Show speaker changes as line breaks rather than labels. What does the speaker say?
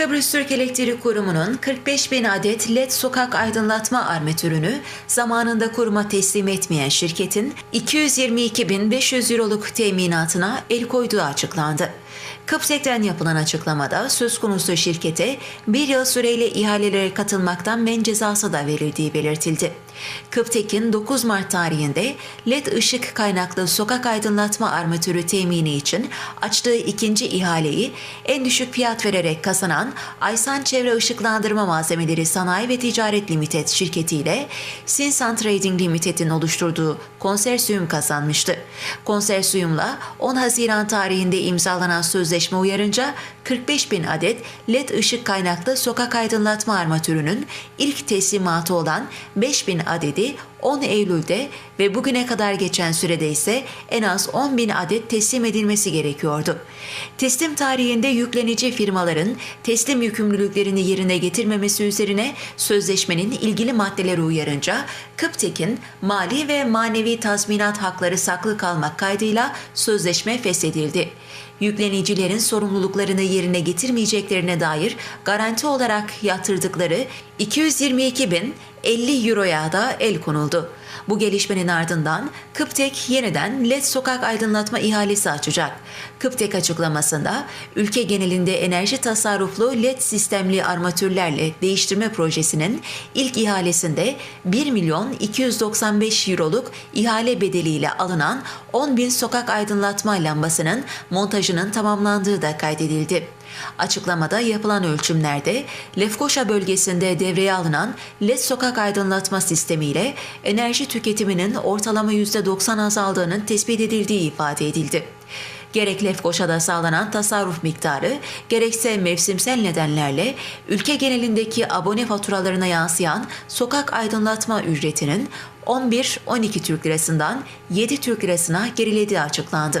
Kıbrıs Türk Elektrik Kurumu'nun 45 bin adet LED sokak aydınlatma armatürünü zamanında kuruma teslim etmeyen şirketin 222.500 euroluk teminatına el koyduğu açıklandı. Kıpsek'ten yapılan açıklamada söz konusu şirkete bir yıl süreyle ihalelere katılmaktan men cezası da verildiği belirtildi. Kıptek'in 9 Mart tarihinde LED ışık kaynaklı sokak aydınlatma armatürü temini için açtığı ikinci ihaleyi en düşük fiyat vererek kazanan Aysan Çevre Işıklandırma Malzemeleri Sanayi ve Ticaret Limited şirketiyle Sinsan Trading Limited'in oluşturduğu konsersiyum kazanmıştı. Konsersiyumla 10 Haziran tarihinde imzalanan sözleşme uyarınca 45 bin adet LED ışık kaynaklı sokak aydınlatma armatürünün ilk teslimatı olan 5 bin adedi 10 Eylül'de ve bugüne kadar geçen sürede ise en az 10 bin adet teslim edilmesi gerekiyordu. Teslim tarihinde yüklenici firmaların teslim yükümlülüklerini yerine getirmemesi üzerine sözleşmenin ilgili maddeleri uyarınca Kıptek'in mali ve manevi tazminat hakları saklı kalmak kaydıyla sözleşme feshedildi yüklenicilerin sorumluluklarını yerine getirmeyeceklerine dair garanti olarak yatırdıkları 222 bin 50 euroya da el konuldu. Bu gelişmenin ardından Kıptek yeniden LED sokak aydınlatma ihalesi açacak. Kıptek açıklamasında ülke genelinde enerji tasarruflu LED sistemli armatürlerle değiştirme projesinin ilk ihalesinde 1 milyon 295 euroluk ihale bedeliyle alınan 10 bin sokak aydınlatma lambasının montajının tamamlandığı da kaydedildi. Açıklamada yapılan ölçümlerde Lefkoşa bölgesinde devreye alınan LED sokak aydınlatma sistemiyle enerji tüketiminin ortalama %90 azaldığının tespit edildiği ifade edildi. Gerek Lefkoşa'da sağlanan tasarruf miktarı, gerekse mevsimsel nedenlerle ülke genelindeki abone faturalarına yansıyan sokak aydınlatma ücretinin 11-12 Türk Lirasından 7 Türk Lirasına gerilediği açıklandı.